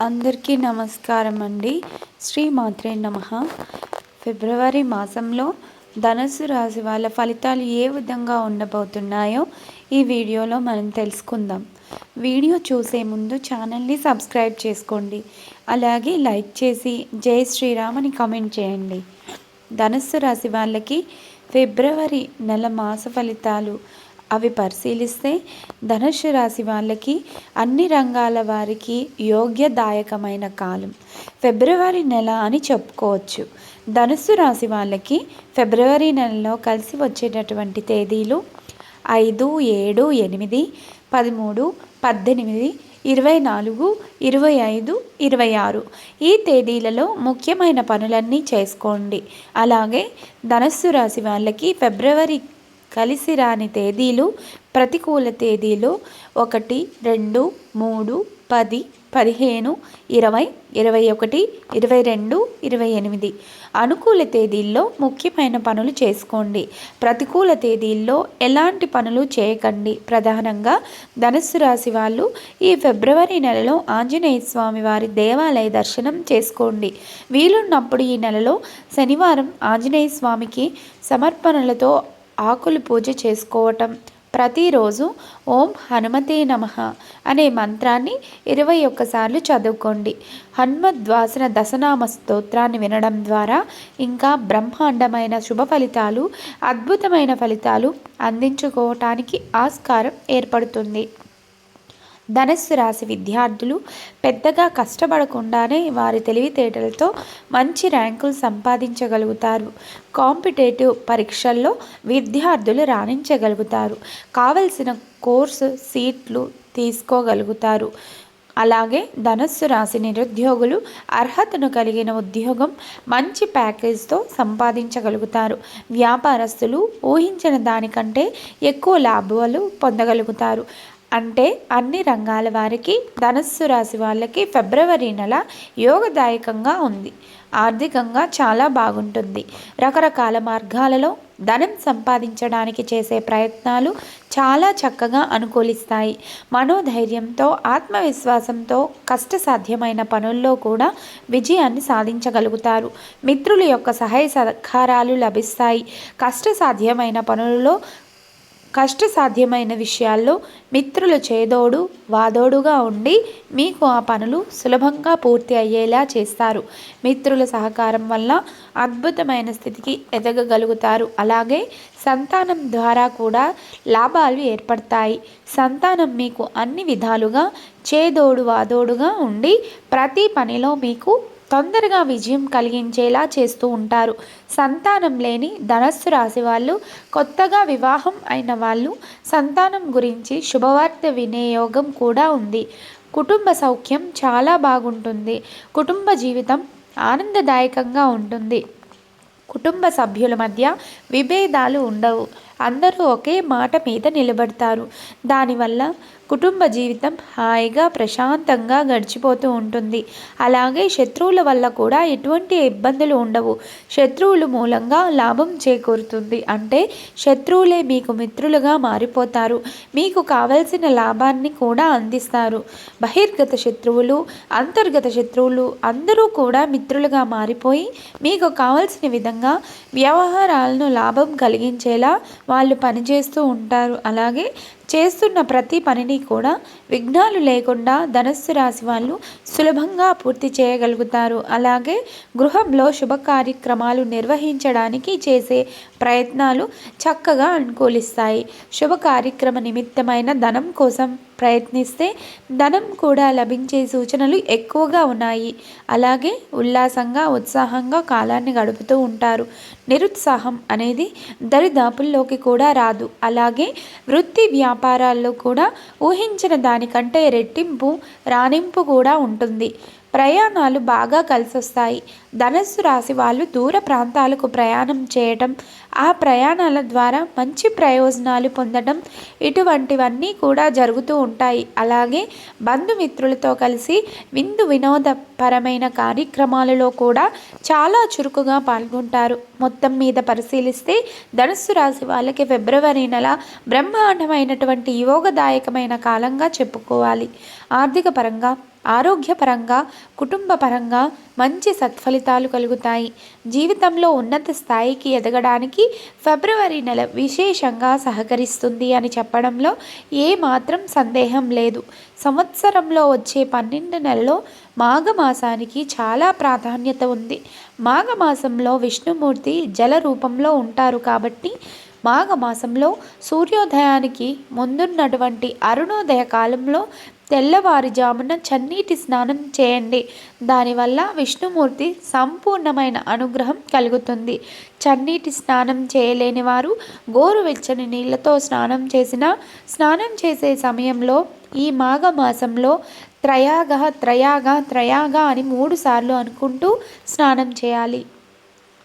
అందరికీ నమస్కారం అండి శ్రీ మాత్రే నమ. ఫిబ్రవరి మాసంలో ధనుసు రాశి వాళ్ళ ఫలితాలు ఏ విధంగా ఉండబోతున్నాయో ఈ వీడియోలో మనం తెలుసుకుందాం. వీడియో చూసే ముందు ఛానల్ని సబ్స్క్రైబ్ చేసుకోండి. అలాగే లైక్ చేసి జై శ్రీరామ్ అని కామెంట్ చేయండి. ధనుస్సు రాశి వాళ్ళకి ఫిబ్రవరి నెల మాస ఫలితాలు అవి పరిశీలిస్తే ధనుస్సు రాశి వాళ్ళకి అన్ని రంగాల వారికి యోగ్యదాయకమైన కాలం. ఫిబ్రవరి నెల అని చెప్పుకోవచ్చు. ధనుస్సు రాశి వాళ్ళకి ఫిబ్రవరి నెలలో కలిసి వచ్చేటటువంటి తేదీలు ఐదు ఏడు ఎనిమిది పదమూడు పద్దెనిమిది ఇరవై నాలుగు ఇరవై ఐదు ఇరవై ఆరు. ఈ తేదీలలో ముఖ్యమైన పనులన్నీ చేసుకోండి. అలాగే ధనస్సు రాశి వాళ్ళకి ఫిబ్రవరి కలిసి రాని తేదీలు ప్రతికూల తేదీలు ఒకటి రెండు మూడు పది పదిహేను ఇరవై ఇరవై ఒకటి ఇరవై రెండు ఇరవై ఎనిమిది. అనుకూల తేదీల్లో ముఖ్యమైన పనులు చేసుకోండి. ప్రతికూల తేదీల్లో ఎలాంటి పనులు చేయకండి. ప్రధానంగా ధనుస్సు రాశి వాళ్ళు ఈ ఫిబ్రవరి నెలలో ఆంజనేయ స్వామి వారి దేవాలయ దర్శనం చేసుకోండి. వీలున్నప్పుడు ఈ నెలలో శనివారం ఆంజనేయ స్వామికి సమర్పణలతో ఆకులు పూజ చేసుకోవటం. ప్రతిరోజు ఓం హనుమతే నమ అనే మంత్రాన్ని ఇరవై ఒక్కసార్లు చదువుకోండి. హనుమద్వాసన దశనామ స్తోత్రాన్ని వినడం ద్వారా ఇంకా బ్రహ్మాండమైన శుభ ఫలితాలు అద్భుతమైన ఫలితాలు అందించుకోవటానికి ఆస్కారం ఏర్పడుతుంది. ధనస్సు రాశి విద్యార్థులు పెద్దగా కష్టపడకుండానే వారి తెలివితేటలతో మంచి ర్యాంకులు సంపాదించగలుగుతారు. కాంపిటేటివ్ పరీక్షల్లో విద్యార్థులు రాణించగలుగుతారు. కావలసిన కోర్సు సీట్లు తీసుకోగలుగుతారు. అలాగే ధనస్సు రాశి నిరుద్యోగులు అర్హతను కలిగిన ఉద్యోగం మంచి ప్యాకేజ్తో సంపాదించగలుగుతారు. వ్యాపారస్తులు ఊహించిన దానికంటే ఎక్కువ లాభాలు పొందగలుగుతారు. అంటే అన్ని రంగాల వారికి ధనస్సు రాశి వాళ్ళకి ఫిబ్రవరి నెల యోగదాయకంగా ఉంది. ఆర్థికంగా చాలా బాగుంటుంది. రకరకాల మార్గాలలో ధనం సంపాదించడానికి చేసే ప్రయత్నాలు చాలా చక్కగా అనుకూలిస్తాయి. మనోధైర్యంతో ఆత్మవిశ్వాసంతో కష్టసాధ్యమైన పనుల్లో కూడా విజయాన్ని సాధించగలుగుతారు. మిత్రుల యొక్క సహాయ సహకారాలు లభిస్తాయి. కష్టసాధ్యమైన పనులలో కష్టసాధ్యమైన విషయాల్లో మిత్రుల చేదోడు వాదోడుగా ఉండి మీకు ఆ పనులు సులభంగా పూర్తి అయ్యేలా చేస్తారు. మిత్రుల సహకారం వల్ల అద్భుతమైన స్థితికి ఎదగగలుగుతారు. అలాగే సంతానం ద్వారా కూడా లాభాలు ఏర్పడతాయి. సంతానం మీకు అన్ని విధాలుగా చేదోడు వాదోడుగా ఉండి ప్రతి పనిలో మీకు తొందరగా విజయం కలిగించేలా చేస్తూ ఉంటారు. సంతానం లేని ధనస్సు రాశి వాళ్ళు కొత్తగా వివాహం అయిన వాళ్ళు సంతానం గురించి శుభవార్త వినియోగం కూడా ఉంది. కుటుంబ సౌఖ్యం చాలా బాగుంటుంది. కుటుంబ జీవితం ఆనందదాయకంగా ఉంటుంది. కుటుంబ సభ్యుల మధ్య విభేదాలు ఉండవు. అందరూ ఒకే మాట మీద నిలబడతారు. దానివల్ల కుటుంబ జీవితం హాయిగా ప్రశాంతంగా గడిచిపోతూ ఉంటుంది. అలాగే శత్రువుల వల్ల కూడా ఎటువంటి ఇబ్బందులు ఉండవు. శత్రువుల మూలంగా లాభం చేకూరుతుంది. అంటే శత్రువులే మీకు మిత్రులుగా మారిపోతారు. మీకు కావలసిన లాభాన్ని కూడా అందిస్తారు. బహిర్గత శత్రువులు అంతర్గత శత్రువులు అందరూ కూడా మిత్రులుగా మారిపోయి మీకు కావలసిన విధంగా వ్యవహారాలను లాభం కలిగించేలా వాళ్ళు పనిచేస్తూ ఉంటారు. అలాగే చేస్తున్న ప్రతి పనిని కూడా విఘ్నాలు లేకుండా ధనస్సు రాశి వాళ్ళు సులభంగా పూర్తి చేయగలుగుతారు. అలాగే గృహంలో శుభ కార్యక్రమాలు నిర్వహించడానికి చేసే ప్రయత్నాలు చక్కగా అనుకూలిస్తాయి. శుభ కార్యక్రమ నిమిత్తమైన ధనం కోసం ప్రయత్నిస్తే ధనం కూడా లభించే సూచనలు ఎక్కువగా ఉన్నాయి. అలాగే ఉల్లాసంగా ఉత్సాహంగా కాలాన్ని గడుపుతూ ఉంటారు. నిరుత్సాహం అనేది దరిదాపుల్లోకి కూడా రాదు. అలాగే వృత్తి వ్యాపారాల్లో కూడా ఊహించిన దానికంటే రెట్టింపు రాణింపు కూడా ఉంటుంది. ప్రయాణాలు బాగా కలిసొస్తాయి. ధనస్సు రాశి వాళ్ళు దూర ప్రాంతాలకు ప్రయాణం చేయటం ఆ ప్రయాణాల ద్వారా మంచి ప్రయోజనాలు పొందడం ఇటువంటివన్నీ కూడా జరుగుతూ ఉంటాయి. అలాగే బంధుమిత్రులతో కలిసి విందు వినోదపరమైన కార్యక్రమాలలో కూడా చాలా చురుకుగా పాల్గొంటారు. మొత్తం మీద పరిశీలిస్తే ధనుస్సు రాశి వాళ్ళకి ఫిబ్రవరి నెల బ్రహ్మాండమైనటువంటి యోగదాయకమైన కాలంగా చెప్పుకోవాలి. ఆర్థిక పరంగా ఆరోగ్యపరంగా కుటుంబపరంగా మంచి సత్ఫలితాలు కలుగుతాయి. జీవితంలో ఉన్నత స్థాయికి ఎదగడానికి ఫిబ్రవరి నెల విశేషంగా సహకరిస్తుంది అని చెప్పడంలో ఏ మాత్రం సందేహం లేదు. సంవత్సరంలో వచ్చే పన్నెండు నెలలో మాఘమాసానికి చాలా ప్రాధాన్యత ఉంది. మాఘమాసంలో విష్ణుమూర్తి జల రూపంలో ఉంటారు కాబట్టి మాఘమాసంలో సూర్యోదయానికి ముందున్నటువంటి అరుణోదయ కాలంలో తెల్లవారుజామున చన్నీటి స్నానం చేయండి. దానివల్ల విష్ణుమూర్తి సంపూర్ణమైన అనుగ్రహం కలుగుతుంది. చన్నీటి స్నానం చేయలేని వారు గోరువెచ్చని నీళ్ళతో స్నానం చేసిన స్నానం చేసే సమయంలో ఈ మాఘమాసంలో త్రయాగ త్రయాగ త్రయాగ అని మూడుసార్లు అనుకుంటూ స్నానం చేయాలి.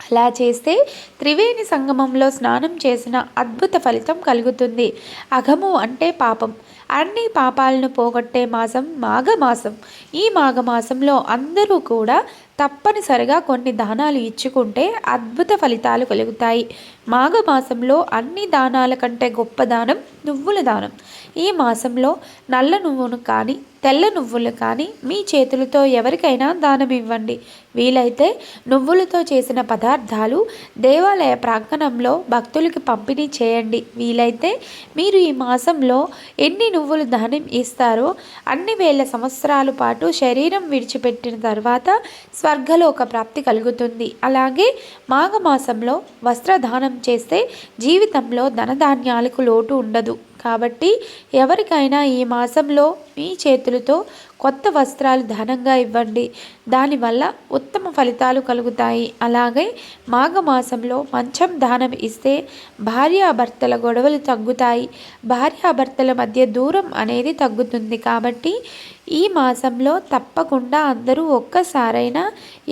అలా చేస్తే త్రివేణి సంగమంలో స్నానం చేసిన అద్భుత ఫలితం కలుగుతుంది. అఘము అంటే పాపం. అన్ని పాపాలను పోగొట్టే మాసం మాఘమాసం. ఈ మాఘమాసంలో అందరూ కూడా తప్పనిసరిగా కొన్ని దానాలు ఇచ్చుకుంటే అద్భుత ఫలితాలు కలుగుతాయి. మాఘమాసంలో అన్ని దానాల కంటే గొప్ప దానం నువ్వుల దానం. ఈ మాసంలో నల్ల నువ్వును కానీ తెల్ల నువ్వులు కానీ మీ చేతులతో ఎవరికైనా దానం ఇవ్వండి వీలైతే నువ్వులతో చేసిన పదార్థాలు దేవాలయ ప్రాంగణంలో భక్తులకి పంపిణీ చేయండి. వీలైతే మీరు ఈ మాసంలో ఎన్ని నువ్వులు దానం ఇస్తారో అన్ని వేల సంవత్సరాల పాటు శరీరం విడిచిపెట్టిన తర్వాత స్వర్గలోక ప్రాప్తి కలుగుతుంది. అలాగే మాఘమాసంలో వస్త్రదానం చేస్తే జీవితంలో ధనధాన్యాలకు లోటు ఉండదు. కాబట్టి ఎవరికైనా ఈ మాసంలో మీ చేతులతో కొత్త వస్త్రాలు దానంగా ఇవ్వండి. దానివల్ల ఉత్తమ ఫలితాలు కలుగుతాయి. అలాగే మాఘమాసంలో మంచం దానం ఇస్తే భార్యాభర్తల గొడవలు తగ్గుతాయి. భార్యాభర్తల మధ్య దూరం అనేది తగ్గుతుంది కాబట్టి ఈ మాసంలో తప్పకుండా అందరూ ఒక్కసారైనా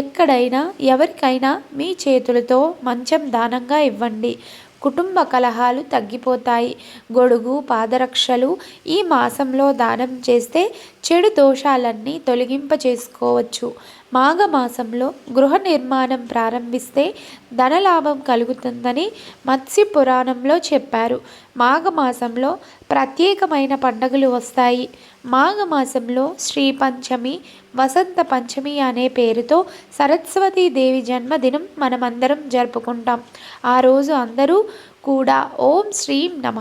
ఎక్కడైనా ఎవరికైనా మీ చేతులతో మంచం దానంగా ఇవ్వండి. కుటుంబ కలహాలు తగ్గిపోతాయి. గొడుగు పాదరక్షలు ఈ మాసంలో దానం చేస్తే చెడు దోషాలన్నీ తొలగింప చేసుకోవచ్చు మాఘమాసంలో గృహ నిర్మాణం ప్రారంభిస్తే ధనలాభం కలుగుతుందని మత్స్య పురాణంలో చెప్పారు. మాఘమాసంలో ప్రత్యేకమైన పండుగలు వస్తాయి. మాఘమాసంలో శ్రీ పంచమి వసంత పంచమి అనే పేరుతో సరస్వతీ దేవి జన్మదినం మనమందరం జరుపుకుంటాం. ఆ రోజు అందరూ కూడా ఓం శ్రీం నమ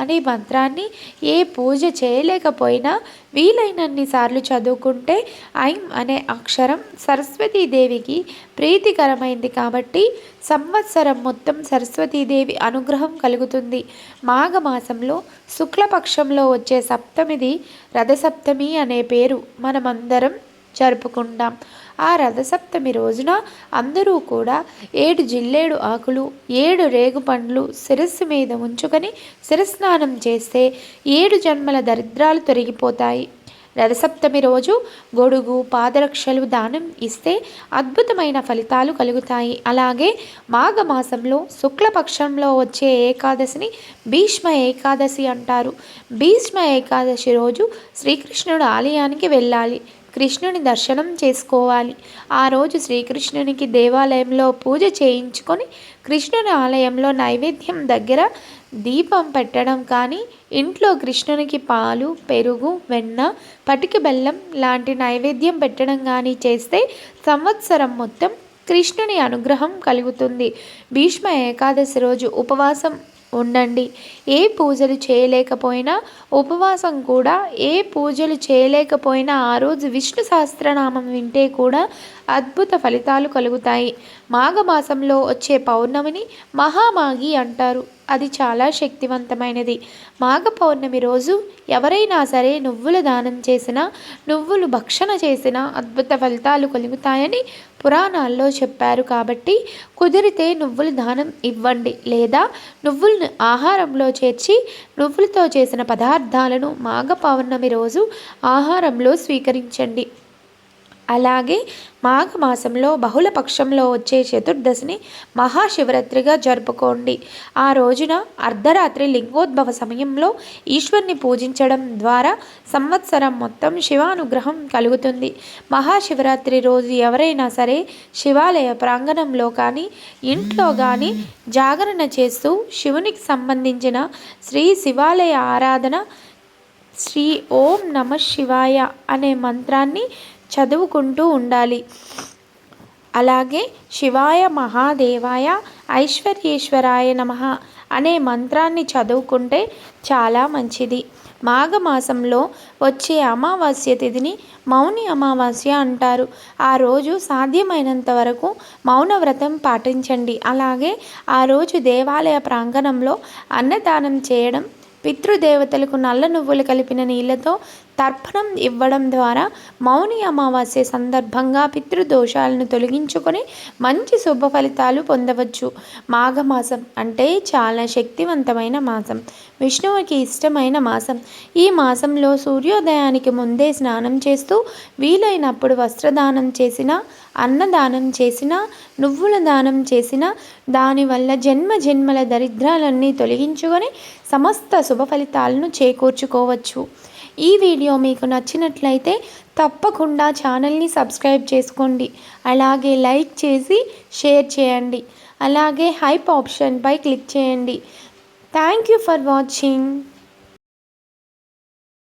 అనే మంత్రాన్ని ఏ పూజ చేయలేకపోయినా వీలైనన్ని సార్లు చదువుకుంటే ఐం అనే అక్షరం సరస్వతీదేవికి ప్రీతికరమైంది కాబట్టి సంవత్సరం మొత్తం సరస్వతీదేవి అనుగ్రహం కలుగుతుంది. మాఘమాసంలో శుక్లపక్షంలో వచ్చే సప్తమిది రథసప్తమి అనే పేరు మనమందరం జరుపుకుంటాం. ఆ రథసప్తమి రోజున అందరూ కూడా ఏడు జిల్లేడు ఆకులు ఏడు రేగు పండ్లు శిరస్సు మీద ఉంచుకొని శిరస్నానం చేస్తే ఏడు జన్మల దరిద్రాలు తొలగిపోతాయి. రథసప్తమి రోజు గొడుగు పాదరక్షలు దానం ఇస్తే అద్భుతమైన ఫలితాలు కలుగుతాయి. అలాగే మాఘమాసంలో శుక్లపక్షంలో వచ్చే ఏకాదశిని భీష్మ ఏకాదశి అంటారు. భీష్మ ఏకాదశి రోజు శ్రీకృష్ణుడు ఆలయానికి వెళ్ళాలి. కృష్ణుని దర్శనం చేసుకోవాలి. ఆ రోజు శ్రీకృష్ణునికి దేవాలయంలో పూజ చేయించుకొని కృష్ణుని ఆలయంలో నైవేద్యం దగ్గర దీపం పెట్టడం కానీ ఇంట్లో కృష్ణునికి పాలు పెరుగు వెన్న పటికి బెల్లం లాంటి నైవేద్యం పెట్టడం కానీ చేస్తే సంవత్సరం మొత్తం కృష్ణుని అనుగ్రహం కలుగుతుంది. భీష్మ ఏకాదశి రోజు ఉపవాసం ఉండండి. ఏ పూజలు చేయలేకపోయినా ఉపవాసం కూడా ఏ పూజలు చేయలేకపోయినా ఆ రోజు విష్ణు సహస్రనామం వింటే కూడా అద్భుత ఫలితాలు కలుగుతాయి. మాఘమాసంలో వచ్చే పౌర్ణమిని మహామాగి అంటారు. అది చాలా శక్తివంతమైనది. మాఘ పౌర్ణమి రోజు ఎవరైనా సరే నువ్వులు దానం చేసినా నువ్వులు భక్షణ చేసినా అద్భుత ఫలితాలు కలుగుతాయని పురాణాల్లో చెప్పారు కాబట్టి కుదిరితే నువ్వుల దానం ఇవ్వండి లేదా నువ్వులను ఆహారంలో చేర్చి నువ్వులతో చేసిన పదార్థాలను మాఘ పౌర్ణమి రోజు ఆహారంలో స్వీకరించండి. అలాగే మాఘమాసంలో బహుళ పక్షంలో వచ్చే చతుర్దశిని మహాశివరాత్రిగా జరుపుకోండి. ఆ రోజున అర్ధరాత్రి లింగోద్భవ సమయంలో ఈశ్వర్ని పూజించడం ద్వారా సంవత్సరం మొత్తం శివానుగ్రహం కలుగుతుంది. మహాశివరాత్రి రోజు ఎవరైనా సరే శివాలయ ప్రాంగణంలో కానీ ఇంట్లో కానీ జాగరణ చేస్తూ శివునికి సంబంధించిన శ్రీ శివాలయ ఆరాధన శ్రీ ఓం నమ శివాయ అనే మంత్రాన్ని చదువుకుంటూ ఉండాలి. అలాగే శివాయ మహాదేవాయ ఐశ్వర్యేశ్వరాయ నమ అనే మంత్రాన్ని చదువుకుంటే చాలా మంచిది. మాఘమాసంలో వచ్చే అమావాస్య తిథిని మౌని అమావాస్య అంటారు. ఆ రోజు సాధ్యమైనంత వరకు మౌనవ్రతం పాటించండి. అలాగే ఆ రోజు దేవాలయ ప్రాంగణంలో అన్నదానం చేయడం పితృదేవతలకు నల్ల నువ్వులు కలిపిన నీళ్ళతో తర్పణం ఇవ్వడం ద్వారా మౌని అమావాస్య సందర్భంగా పితృదోషాలను తొలగించుకొని మంచి శుభ ఫలితాలు పొందవచ్చు. మాఘమాసం అంటే చాలా శక్తివంతమైన మాసం. విష్ణువుకి ఇష్టమైన మాసం. ఈ మాసంలో సూర్యోదయానికి ముందే స్నానం చేస్తూ వీలైనప్పుడు వస్త్రదానం చేసిన అన్నదానం చేసిన నువ్వుల దానం చేసిన దానివల్ల జన్మ జన్మల దరిద్రాలన్నీ తొలగించుకొని సమస్త శుభ ఫలితాలను చేకూర్చుకోవచ్చు. ఈ వీడియో మీకు నచ్చినట్లయితే తప్పకుండా ఛానల్ని సబ్స్క్రైబ్ చేసుకోండి. అలాగే లైక్ చేసి షేర్ చేయండి. అలాగే హైప్ ఆప్షన్పై క్లిక్ చేయండి. Thank you for watching.